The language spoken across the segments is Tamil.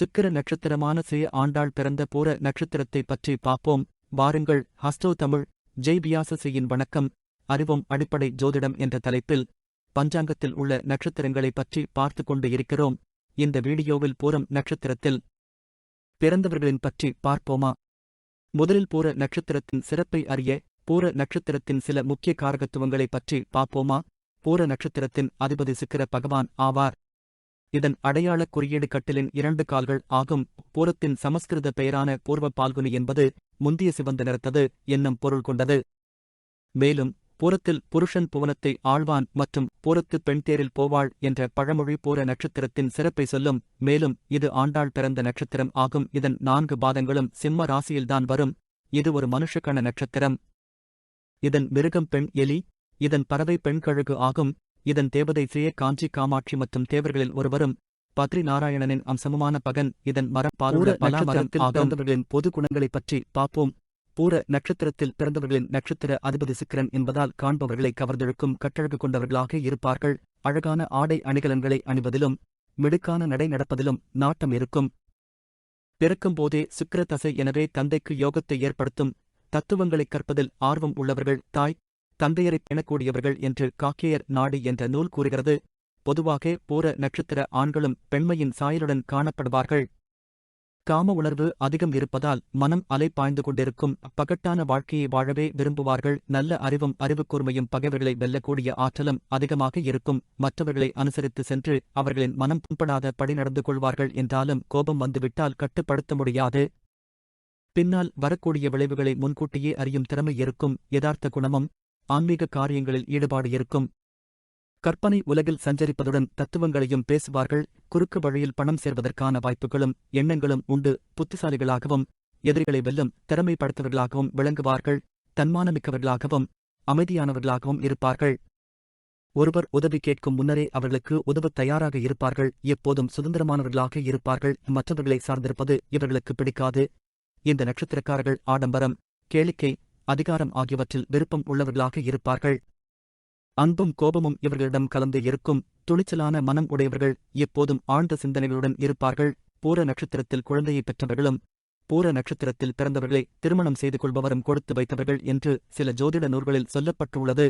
சுக்கிர நட்சத்திரமான சுய ஆண்டாள் பிறந்த பூர நட்சத்திரத்தை பற்றி பார்ப்போம். வாருங்கள் ஹஸ்டோ தமிழ் ஜெய் பியாசசியின் வணக்கம். அறிவும் அடிப்படை ஜோதிடம் என்ற தலைப்பில் பஞ்சாங்கத்தில் உள்ள நட்சத்திரங்களைப் பற்றி பார்த்து கொண்டு இருக்கிறோம். இந்த வீடியோவில் பூரம் நட்சத்திரத்தில் பிறந்தவர்களின் பற்றி பார்ப்போமா? முதலில் பூர நட்சத்திரத்தின் சிறப்பை அறிய பூர நட்சத்திரத்தின் சில முக்கிய காரகத்துவங்களைப் பற்றி பார்ப்போமா? பூர நட்சத்திரத்தின் அதிபதி சுக்கிர பகவான் ஆவார். இதன் அடையாள குறியீடு கட்டிலின் இரண்டு கால்கள் ஆகும். பூரத்தின் சமஸ்கிருத பெயரான பூர்வ பால்குனி என்பது முந்திய சிவந்த நிறத்தது என்னும் பொருள் கொண்டது. மேலும் பூரத்தில் புருஷன் புவனத்தை ஆழ்வான் மற்றும் பூரத்து பெண் தேரில் போவாள் என்ற பழமொழி பூர நட்சத்திரத்தின் சிறப்பை சொல்லும். மேலும் இது ஆண்டாள் பிறந்த நட்சத்திரம் ஆகும். இதன் நான்கு பாதங்களும் சிம்ம ராசியில்தான் வரும். இது ஒரு மனுஷக்கண நட்சத்திரம். இதன் மிருகம் பெண் எலி இதன் பறவை பெண் கழுகு ஆகும். இதன் தேவதை சிறிய காஞ்சி காமாட்சி மற்றும் தேவர்களில் ஒருவரும் பத்ரி நாராயணனின் அம்சமுமான பகன். இதன் மரம் பாரூர பிறந்தவர்களின் பொது குணங்களைப் பற்றி பார்ப்போம். பூர நட்சத்திரத்தில் பிறந்தவர்களின் நட்சத்திர அதிபதி சுக்கிரன் என்பதால் காண்பவர்களை கவர்ந்தெழுக்கும் கட்டழகு கொண்டவர்களாக இருப்பார்கள். அழகான ஆடை அணிகலன்களை அணிவதிலும் மிடுக்கான நடை நடப்பதிலும் நாட்டம் இருக்கும். பிறக்கும் போதே சுக்கிர தசை எனவே தந்தைக்கு யோகத்தை ஏற்படுத்தும். தத்துவங்களைக் கற்பதில் ஆர்வம் உள்ளவர்கள் தாய் தந்தையரைப் பெணக்கூடியவர்கள் என்று காக்கேயர் நாடு என்ற நூல் கூறுகிறது. பொதுவாக பூர நட்சத்திர ஆண்களும் பெண்மையின் சாயலுடன் காணப்படுவார்கள். காம உணர்வு அதிகம் இருப்பதால் மனம் அலை பாய்ந்து கொண்டிருக்கும். பகட்டான வாழ்க்கையை வாழவே விரும்புவார்கள். நல்ல அறிவும் அறிவுக்கூர்மையும் பகைவர்களை வெல்லக்கூடிய ஆற்றலும் அதிகமாக இருக்கும். மற்றவர்களை அனுசரித்து சென்று அவர்களின் மனம் புண்படாத படி நடந்து கொள்வார்கள் என்றாலும் கோபம் வந்துவிட்டால் கட்டுப்படுத்த முடியாது. பின்னால் வரக்கூடிய விளைவுகளை முன்கூட்டியே அறியும் திறமை இருக்கும். யதார்த்த குணமும் ஆன்மீக காரியங்களில் ஈடுபாடு இருக்கும். கற்பனை உலகில் சஞ்சரிப்பதுடன் தத்துவங்களையும் பேசுவார்கள். குறுக்கு வழியில் பணம் சேர்வதற்கான வாய்ப்புகளும் எண்ணங்களும் உண்டு. புத்திசாலிகளாகவும் எதிரிகளை வெல்லும் திறமைப்படுத்தவர்களாகவும் விளங்குவார்கள். தன்மானமிக்கவர்களாகவும் அமைதியானவர்களாகவும் இருப்பார்கள். ஒருவர் உதவி கேட்கும் முன்னரே அவர்களுக்கு உதவத் தயாராக இருப்பார்கள். எப்போதும் சுதந்திரமானவர்களாக இருப்பார்கள். மற்றவர்களை சார்ந்திருப்பது இவர்களுக்கு பிடிக்காது. இந்த நட்சத்திரக்காரர்கள் ஆடம்பரம் கேளிக்கை அதிகாரம் ஆகியவற்றில் விருப்பம் உள்ளவர்களாக இருப்பார்கள். அன்பும் கோபமும் இவர்களிடம் கலந்து இருக்கும் துணிச்சலான மனம் உடையவர்கள் எப்போதும் ஆழ்ந்த சிந்தனைகளுடன் இருப்பார்கள். பூர நட்சத்திரத்தில் குழந்தையை பெற்றவர்களும் பூர நட்சத்திரத்தில் பிறந்தவர்களை திருமணம் செய்து கொள்பவரும் கொடுத்து வைத்தவர்கள் என்று சில ஜோதிட நூல்களில் சொல்லப்பட்டுள்ளது.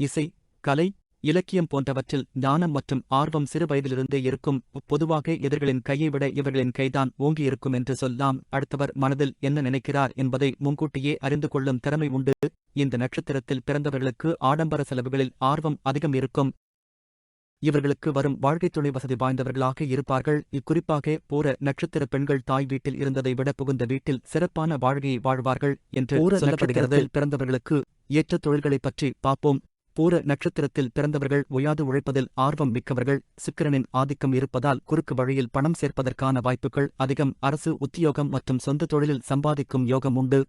இசை கலை இலக்கியம் போன்றவற்றில் ஞானம் மற்றும் ஆர்வம் சிறு வயதிலிருந்தே இருக்கும் பொதுவாக எதிர்களின் கையை விட இவர்களின் கைதான் ஓங்கியிருக்கும் என்று சொல்லலாம் அடுத்தவர் மனதில் என்ன நினைக்கிறார் என்பதை முன்கூட்டியே அறிந்து கொள்ளும் திறமை உண்டு. இந்த நட்சத்திரத்தில் பிறந்தவர்களுக்கு ஆடம்பர செலவுகளில் ஆர்வம் அதிகம் இருக்கும். இவர்களுக்கு வரும் வாழ்க்கைத் துணை வசதி வாய்ந்தவர்களாக இருப்பார்கள். இக்குறிப்பாக போர நட்சத்திர பெண்கள் தாய் வீட்டில் இருந்ததை விட புகுந்த வீட்டில் சிறப்பான வாழ்க்கையை வாழ்வார்கள் என்று சொல்லப்படுகிறது. பிறந்தவர்களுக்கு ஏற்ற தொழில்களைப் பற்றி பார்ப்போம். பூர நட்சத்திரத்தில் பிறந்தவர்கள் ஒயாது உழைப்பதில் ஆர்வம் மிக்கவர்கள் சுக்கிரனின் ஆதிக்கம் இருப்பதால் குறுக்கு வழியில் பணம் சேர்ப்பதற்கான வாய்ப்புகள் அதிகம் அரசு உத்தியோகம் மற்றும் சொந்த தொழிலில் சம்பாதிக்கும் யோகம் உண்டு.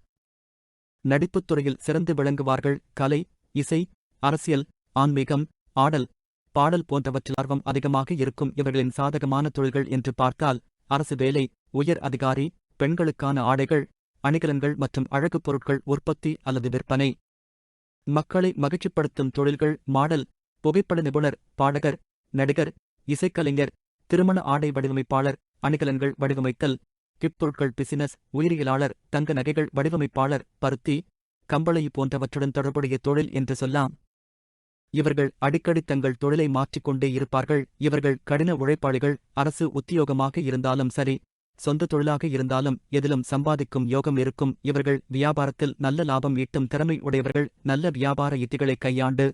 நடிப்புத் துறையில் சிறந்து விளங்குவார்கள் கலை இசை அரசியல் ஆன்மீகம் ஆடல் பாடல் போன்றவற்றில் ஆர்வம் அதிகமாக இருக்கும். இவர்களின் சாதகமான தொழில்கள் என்று பார்த்தால் அரசு வேலை உயர் அதிகாரி பெண்களுக்கான ஆடைகள் அணிகலன்கள் மற்றும் அழகுப் பொருட்கள் உற்பத்தி அல்லது விற்பனை. மக்களை மகிழ்ச்சிப்படுத்தும் தொழில்கள் மாடல் புகைப்பட நிபுணர் பாடகர் நடிகர் இசைக்கலைஞர் திருமண ஆடை வடிவமைப்பாளர் அணிகலன்கள் வடிவமைத்தல் கிப்பொருட்கள் பிசினஸ் உயிரியலாளர் தங்க நகைகள் வடிவமைப்பாளர் பருத்தி கம்பளை போன்றவற்றுடன் தொடர்புடைய தொழில் என்று சொல்லலாம் இவர்கள் அடிக்கடி தங்கள் தொழிலை மாற்றிக்கொண்டே இருப்பார்கள். இவர்கள் கடின உழைப்பாளிகள் அரசு உத்தியோகமாக இருந்தாலும் சரி சொந்த தொழிலாக இருந்தாலும் எதிலும் சம்பாதிக்கும் யோகம் இருக்கும். இவர்கள் வியாபாரத்தில் நல்ல லாபம் ஈட்டும் திறமை உடையவர்கள். நல்ல வியாபார யுத்திகளை கையாண்டு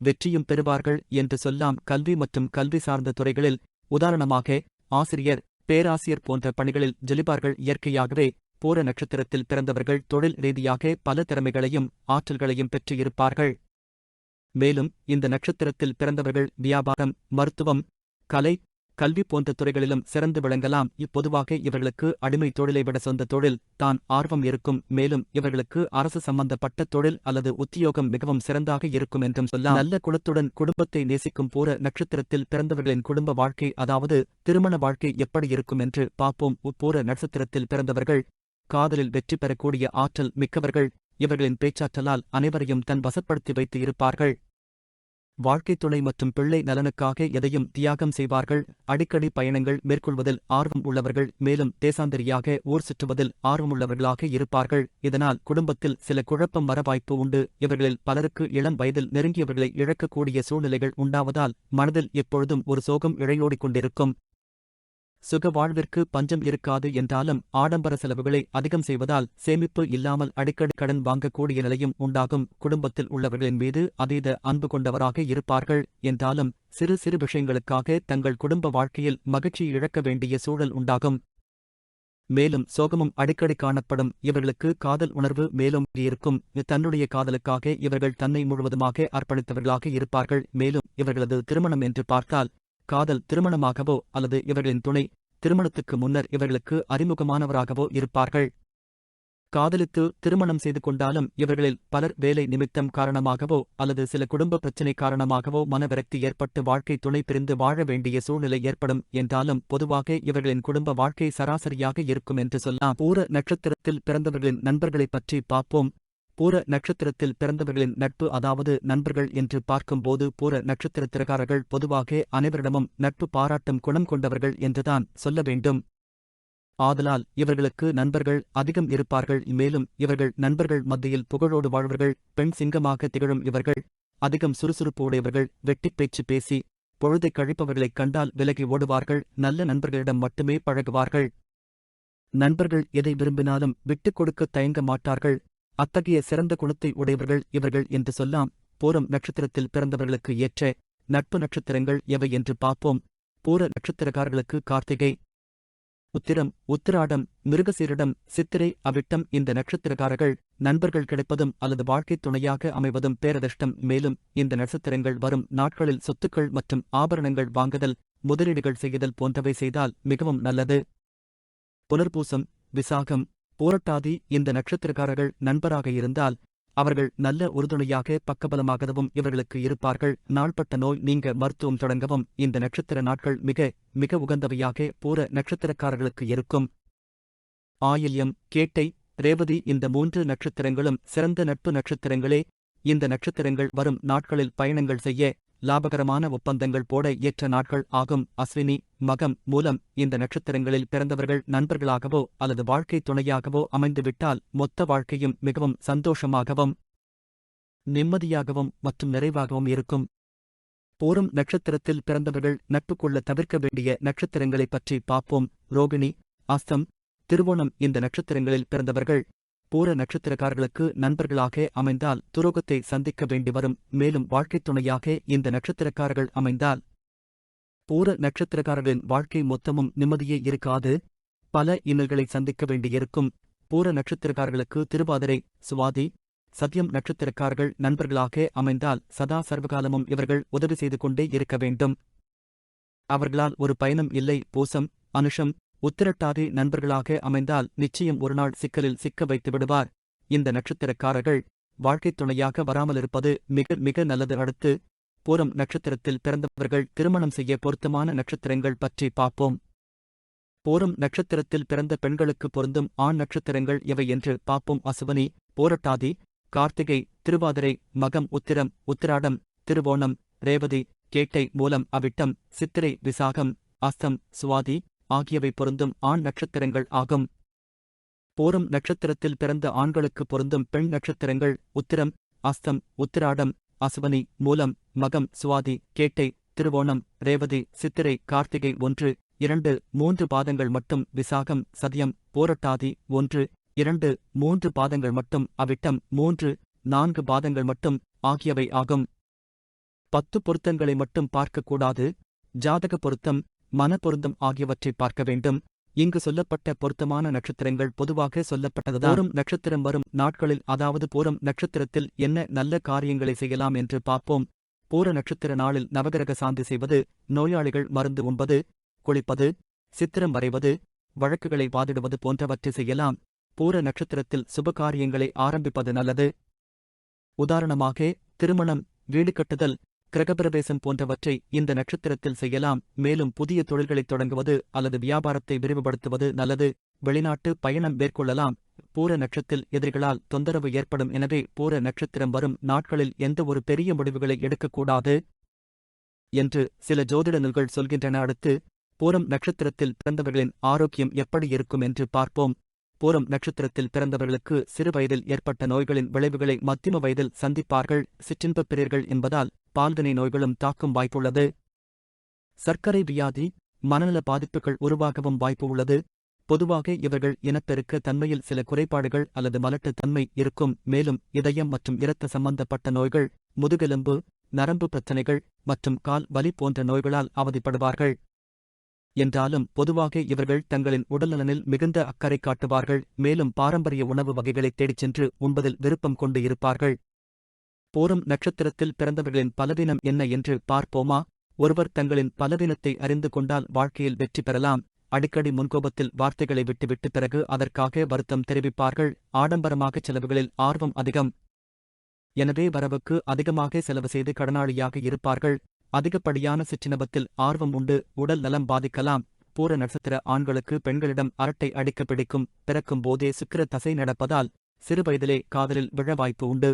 வெற்றியும் பெறுவார்கள் என்று சொல்லாம் கல்வி மற்றும் கல்வி சார்ந்த துறைகளில். உதாரணமாக ஆசிரியர் பேராசிரியர் போன்ற பணிகளில் ஜெலிபார்கள் இயற்கையாகவே பூர நட்சத்திரத்தில் பிறந்தவர்கள். தொழில் ரீதியாக பல திறமைகளையும் ஆற்றல்களையும் பெற்று இருப்பார்கள் மேலும் இந்த நட்சத்திரத்தில் பிறந்தவர்கள் வியாபாரம் மருத்துவம் கலை கல்வி போன்ற துறைகளிலும் சிறந்து விளங்கலாம். இப்பொதுவாக இவர்களுக்கு அடிமை தொழிலை விட சொந்த தொழில் தான் ஆர்வம் இருக்கும். மேலும் இவர்களுக்கு அரசு சம்பந்தப்பட்ட தொழில் அல்லது உத்தியோகம் மிகவும் சிறந்தாக இருக்கும் என்றும் சொல்லலாம். நல்ல குலத்துடன் குடும்பத்தை நேசிக்கும் பூர நட்சத்திரத்தில் பிறந்தவர்களின் குடும்ப வாழ்க்கை அதாவது திருமண வாழ்க்கை எப்படி இருக்கும் என்று பார்ப்போம். உப்போர நட்சத்திரத்தில் பிறந்தவர்கள் காதலில் வெற்றி பெறக்கூடிய ஆற்றல் மிக்கவர்கள். இவர்களின் பேச்சாற்றலால் அனைவரையும் தன் வசப்படுத்தி வைத்து இருப்பார்கள். வாழ்க்கைத் துணை மற்றும் பிள்ளை நலனுக்காக எதையும் தியாகம் செய்வார்கள். அடிக்கடி பயணங்கள் மேற்கொள்வதில் ஆர்வம் உள்ளவர்கள் மேலும் தேசாந்தரியாக ஊர் சுற்றுவதில் ஆர்வமுள்ளவர்களாக இருப்பார்கள். இதனால் குடும்பத்தில் சில குழப்பம் வர வாய்ப்பு உண்டு. இவர்களில் பலருக்கு இளம் வயதில் நெருங்கியவர்களை இழக்கக்கூடிய சூழ்நிலைகள் உண்டாவதால் மனதில் எப்பொழுதும் ஒரு சோகம் இழையோடிக் சுக வாழ்விற்கு பஞ்சம் இருக்காது என்றாலும் ஆடம்பர செலவுகளை அதிகம் செய்வதால் சேமிப்பு இல்லாமல் அடிக்கடி கடன் வாங்கக்கூடிய நிலையும் உண்டாகும். குடும்பத்தில் உள்ளவர்களின் மீது அதீத அன்பு கொண்டவராக இருப்பார்கள் என்றாலும் சிறு சிறு விஷயங்களுக்காக தங்கள் குடும்ப வாழ்க்கையில் மகிழ்ச்சி இழக்க வேண்டிய சூழல் உண்டாகும். மேலும் சோகமும் அடிக்கடி காணப்படும். இவர்களுக்கு காதல் உணர்வு மேலும் இருக்கும். தன்னுடைய காதலுக்காக இவர்கள் தன்னை முழுவதுமாக அர்ப்பணித்தவர்களாக இருப்பார்கள். மேலும் இவர்களது திருமணம் என்று பார்த்தால் காதல் திருமணமாகவோ அல்லது இவர்களின் துணை திருமணத்துக்கு முன்னர் இவர்களுக்கு அறிமுகமானவராகவோ இருப்பார்கள். காதலித்து திருமணம் செய்து கொண்டாலும் இவர்களில் பலர் வேலை நிமித்தம் காரணமாகவோ அல்லது சில குடும்ப பிரச்சினை காரணமாகவோ மனவிரக்தி ஏற்பட்டு வாழ்க்கை துணை பிரிந்து வாழ வேண்டிய சூழ்நிலை ஏற்படும் என்றாலும் பொதுவாக இவர்களின் குடும்ப வாழ்க்கை சராசரியாக இருக்கும் என்று சொல்லலாம். பூர நட்சத்திரத்தில் பிறந்தவர்களின் நண்பர்களைப் பற்றி பார்ப்போம். பூர நட்சத்திரத்தில் பிறந்தவர்களின் நட்பு அதாவது நண்பர்கள் என்று பார்க்கும்போது பூர நட்சத்திரத்திரக்காரர்கள் பொதுவாக அனைவரிடமும் நட்பு பாராட்டும் குணம் கொண்டவர்கள் என்றுதான் சொல்ல வேண்டும். ஆதலால் இவர்களுக்கு நண்பர்கள் அதிகம் இருப்பார்கள். மேலும் இவர்கள் நண்பர்கள் மத்தியில் புகழோடு வாழ்வர்கள் பெண் சிங்கமாக திகழும் இவர்கள் அதிகம் சுறுசுறுப்பு உடையவர்கள் வெட்டிப் பேச்சு பேசி பொழுதைக் கழிப்பவர்களைக் கண்டால் விலகி ஓடுவார்கள் நல்ல நண்பர்களிடம் மட்டுமே பழகுவார்கள். நண்பர்கள் எதை விரும்பினாலும் விட்டுக் கொடுக்க தயங்க மாட்டார்கள். அத்தகைய சிறந்த குணத்தை உடையவர்கள் இவர்கள் என்று சொல்லாம் பூரம் நட்சத்திரத்தில் பிறந்தவர்களுக்கு ஏற்ற நட்பு நட்சத்திரங்கள் எவை என்று பார்ப்போம். பூர நட்சத்திரக்காரர்களுக்கு கார்த்திகை உத்திரம் உத்திராடம் மிருகசீரிடம் சித்திரை அவிட்டம் இந்த நட்சத்திரக்காரர்கள் நண்பர்கள் கிடைப்பதும் அல்லது வாழ்க்கைத் துணையாக அமைவதும் பேரதிர்ஷ்டம். மேலும் இந்த நட்சத்திரங்கள் வரும் நாட்களில் சொத்துக்கள் மற்றும் ஆபரணங்கள் வாங்குதல் முதலீடுகள் செய்தல் போன்றவை செய்தால் மிகவும் நல்லது. புனர்பூசம் விசாகம் போரட்டாதி இந்த நட்சத்திரக்காரர்கள் நண்பராக இருந்தால் அவர்கள் நல்ல உறுதுணையாக பக்கபலமாகவும் இவர்களுக்கு இருப்பார்கள். நாள்பட்ட நோய் நீங்க மருத்துவம் தொடங்கவும் இந்த நட்சத்திர நாட்கள் மிக மிக உகந்தவையாக பூர நட்சத்திரக்காரர்களுக்கு இருக்கும். ஆயில்யம் கேட்டை ரேவதி இந்த மூன்று நட்சத்திரங்களும் சிறந்த நட்பு நட்சத்திரங்களே. இந்த நட்சத்திரங்கள் வரும் நாட்களில் பயணங்கள் செய்ய லாபகரமான ஒப்பந்தங்கள் போட ஏற்ற நாட்கள் ஆகும். அஸ்வினி மகம் மூலம் இந்த நட்சத்திரங்களில் பிறந்தவர்கள் நண்பர்களாகவோ அல்லது வாழ்க்கை துணையாகவோ அமைந்துவிட்டால் மொத்த வாழ்க்கையும் மிகவும் சந்தோஷமாகவும் நிம்மதியாகவும் மற்றும் நிறைவாகவும் இருக்கும். போரும் நட்சத்திரத்தில் பிறந்தவர்கள் நட்பு கொள்ள தவிர்க்க வேண்டிய நட்சத்திரங்களைப் பற்றி பார்ப்போம். ரோகிணி அஸ்தம் திருவோணம் இந்த நட்சத்திரங்களில் பிறந்தவர்கள் பூர நட்சத்திரக்காரர்களுக்கு நண்பர்களாக அமைந்தால் துரோகத்தை சந்திக்க வேண்டி வரும். மேலும் வாழ்க்கைத் துணையாக இந்த நட்சத்திரக்காரர்கள் அமைந்தால் பூர நட்சத்திரக்காரர்களின் வாழ்க்கை மொத்தமும் நிம்மதியே இருக்காது. பல இன்னல்களை சந்திக்க வேண்டியிருக்கும். பூர நட்சத்திரக்காரர்களுக்கு திருவாதிரை சுவாதி சத்யம் நட்சத்திரக்காரர்கள் நண்பர்களாக அமைந்தால் சதா சர்வகாலமும் இவர்கள் உதவி செய்து கொண்டே இருக்க வேண்டும். அவர்களால் ஒரு பயணம் இல்லை பூசம் அனுஷம் உத்திரட்டாதி நண்பர்களாக அமைந்தால் நிச்சயம் ஒருநாள் சிக்கலில் சிக்க வைத்து விடுவார். இந்த நட்சத்திரக்காரர்கள் வாழ்க்கைத் துணையாக வராமலிருப்பது மிக மிக நல்லது. அடுத்து பூரம் நட்சத்திரத்தில் பிறந்தவர்கள் திருமணம் செய்ய பொருத்தமான நட்சத்திரங்கள் பற்றி பார்ப்போம். பூரம் நட்சத்திரத்தில் பிறந்த பெண்களுக்கு பொருந்தும் ஆண் நட்சத்திரங்கள் எவை என்று பார்ப்போம். அசுவனி போரட்டாதி கார்த்திகை திருவாதிரை மகம் உத்திரம் உத்திராடம் திருவோணம் ரேவதி கேட்டை மூலம் அவிட்டம் சித்திரை விசாகம் அஸ்தம் சுவாதி ஆகியவை பொருந்தும் ஆண் நட்சத்திரங்கள் ஆகும். போரும் நட்சத்திரத்தில் பிறந்த ஆண்களுக்கு பொருந்தும் பெண் நட்சத்திரங்கள் உத்திரம் அஸ்தம் உத்திராடம் அசுவனி மூலம் மகம் சுவாதி கேட்டை திருவோணம் ரேவதி சித்திரை கார்த்திகை ஒன்று இரண்டு மூன்று பாதங்கள் மட்டும் விசாகம் சதியம் போரட்டாதி ஒன்று இரண்டு மூன்று பாதங்கள் மட்டும் அவிட்டம் மூன்று நான்கு பாதங்கள் மட்டும் ஆகியவை ஆகும். பத்து பொருத்தங்களை மட்டும் பார்க்கக்கூடாது. ஜாதக பொருத்தம் மன ஆகியவற்றை பார்க்க வேண்டும். இங்கு சொல்லப்பட்ட பொருத்தமான நட்சத்திரங்கள் பொதுவாக சொல்லப்பட்டதுதான். பூரம் நட்சத்திரம் வரும் நாட்களில் அதாவது பூரம் நட்சத்திரத்தில் என்ன நல்ல காரியங்களை செய்யலாம் என்று பார்ப்போம். பூர நட்சத்திர நாளில் நவகிரக சாந்தி செய்வது நோயாளிகள் மருந்து உண்பது குளிப்பது சித்திரம் வரைவது வழக்குகளை வாதிடுவது போன்றவற்றை செய்யலாம். பூர நட்சத்திரத்தில் சுபகாரியங்களை ஆரம்பிப்பது நல்லது. உதாரணமாக திருமணம் வீடு கட்டுதல் கிரகப்பிரவேசம் போன்றவற்றை இந்த நட்சத்திரத்தில் செய்யலாம். மேலும் புதிய தொழில்களைத் தொடங்குவது அல்லது வியாபாரத்தை விரிவுபடுத்துவது நல்லது. வெளிநாட்டு பயணம் மேற்கொள்ளலாம். பூர நட்சத்தில் எதிரிகளால் தொந்தரவு ஏற்படும். எனவே பூர நட்சத்திரம் வரும் நாட்களில் எந்த ஒரு பெரிய முடிவுகளை எடுக்கக்கூடாது என்று சில ஜோதிட நூல்கள் சொல்கின்றன. அடுத்து பூரம் நட்சத்திரத்தில் பிறந்தவர்களின் ஆரோக்கியம் எப்படி இருக்கும் என்று பார்ப்போம். பூரம் நட்சத்திரத்தில் பிறந்தவர்களுக்கு சிறு வயதில் ஏற்பட்ட நோய்களின் விளைவுகளை மத்திம வயதில் சந்திப்பார்கள். சிற்றின்பப் பிரியர்கள் என்பதால் பால்வினை நோய்களும் தாக்கும் வாய்ப்புள்ளது. சர்க்கரை வியாதி மனநல பாதிப்புகள் உருவாகவும் வாய்ப்பு உள்ளது. பொதுவாக இவர்கள் இனப்பெருக்க தன்மையில் சில குறைபாடுகள் அல்லது மலட்டு தன்மை இருக்கும் மேலும் இதயம் மற்றும் இரத்த சம்பந்தப்பட்ட நோய்கள் முதுகெலும்பு நரம்பு பிரச்சனைகள் மற்றும் கால் வலி போன்ற நோய்களால் அவதிப்படுவார்கள். என்றாலும் பொதுவாக இவர்கள் தங்களின் உடல்நலனில் மிகுந்த அக்கறை காட்டுவார்கள் மேலும் பாரம்பரிய உணவு வகைகளை தேடிச் சென்று உண்பதில் விருப்பம் கொண்டு இருப்பார்கள். போரும் நட்சத்திரத்தில் பிறந்தவர்களின் பலவீனம் என்ன என்று பார்ப்போமா? ஒருவர் தங்களின் பலவீனத்தை அறிந்து கொண்டால் வாழ்க்கையில் வெற்றி பெறலாம். அடிக்கடி முன்கோபத்தில் வார்த்தைகளை விட்டுவிட்டு பிறகு அதற்காக வருத்தம் தெரிவிப்பார்கள். ஆடம்பரமாக செலவுகளில் ஆர்வம் அதிகம். எனவே வரவுக்கு அதிகமாக செலவு செய்து கடனாளியாக இருப்பார்கள். அதிகப்படியான சிற்றினபத்தில் ஆர்வம் உண்டு. உடல் நலம் பாதிக்கலாம். பூர நட்சத்திர ஆண்களுக்கு பெண்களிடம் அரட்டை அடிக்க பிடிக்கும். பிறக்கும் போதே சுக்கிர தசை நடப்பதால் சிறுவயதிலே காதலில் விழ வாய்ப்பு உண்டு.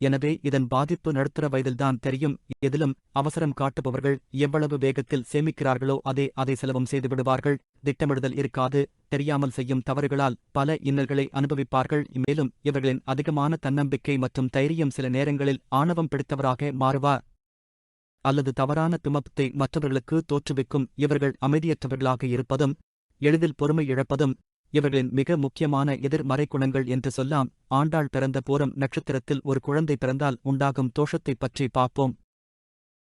எனவே இதன் பாதிப்பு நடுத்தர வயதில்தான் தெரியும். எதிலும் அவசரம் காட்டுபவர்கள் எவ்வளவு வேகத்தில் சேமிக்கிறார்களோ அதே அதை செலவும் செய்து விடுவார்கள். திட்டமிடுதல் இருக்காது. தெரியாமல் செய்யும் தவறுகளால் பல இன்னல்களை அனுபவிப்பார்கள். மேலும் இவர்களின் அதிகமான தன்னம்பிக்கை மற்றும் தைரியம் சில நேரங்களில் ஆணவம் பிடித்தவராக மாறுவார். அல்லது தவறான பிமத்தை மற்றவர்களுக்கு தோற்றுவிக்கும். இவர்கள் அமைதியற்றவர்களாக இருப்பதும் எளிதில் பொறுமை இழப்பதும் இவர்களின் மிக முக்கியமான எதிர்மறை குணங்கள் என்று சொல்லாம் ஆண்டாள் பிறந்த பூரம் நட்சத்திரத்தில் ஒரு குழந்தை பிறந்தால் உண்டாகும் தோஷத்தைப் பற்றி பார்ப்போம்.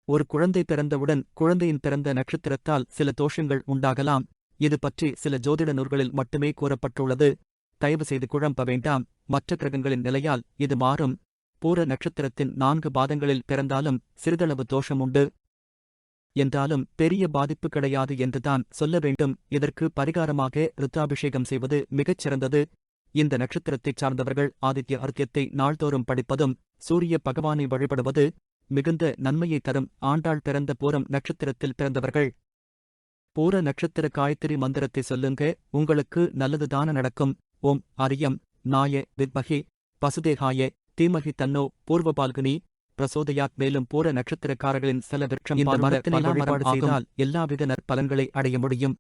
ஒரு குழந்தை பிறந்தவுடன் குழந்தையின் பிறந்த நட்சத்திரத்தால் சில தோஷங்கள் உண்டாகலாம். இது பற்றி சில ஜோதிட நூல்களில் மட்டுமே கூறப்பட்டுள்ளது. தயவு செய்து குழம்ப வேண்டாம். மற்ற கிரகங்களின் நிலையால் இது மாறும். பூர நட்சத்திரத்தின் நான்கு பாதங்களில் பிறந்தாலும் சிறிதளவு தோஷம் உண்டு என்றாலும் பெரிய பாதிப்பு கிடையாது என்றுதான் சொல்ல வேண்டும். இதற்கு பரிகாரமாக ருத்ராபிஷேகம் செய்வது மிகச் சிறந்தது. இந்த நட்சத்திரத்தைச் சார்ந்தவர்கள் ஆதித்ய அர்த்தியத்தை நாள்தோறும் படிப்பதும் சூரிய பகவானை வழிபடுவது மிகுந்த நன்மையை தரும். ஆண்டாள் பிறந்த பூரம் நட்சத்திரத்தில் பிறந்தவர்கள். பூர நட்சத்திர காயத்ரி மந்திரத்தை சொல்லுங்க. உங்களுக்கு நல்லதுதான நடக்கும். ஓம் அரியம். நாய வித்மகி. பசுதேகாய. தீமகி தன்னோ. பூர்வபால்கினி. பிரசோதயாத் மேலும் பூர நட்சத்திரக்காரர்களின் சில விருட்சம் இந்த மரத்தினை வழிபாடு செய்தால் எல்லாவித நற்பலன்களை அடைய முடியும்.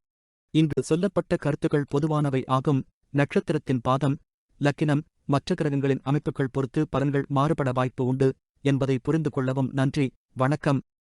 இங்கு சொல்லப்பட்ட கருத்துக்கள் பொதுவானவை ஆகும். நட்சத்திரத்தின் பாதம் லக்கினம் மற்ற கிரகங்களின் அமைப்புகள் பொறுத்து பலன்கள் மாறுபட வாய்ப்பு உண்டு என்பதை புரிந்து கொள்ளவும் நன்றி. வணக்கம்.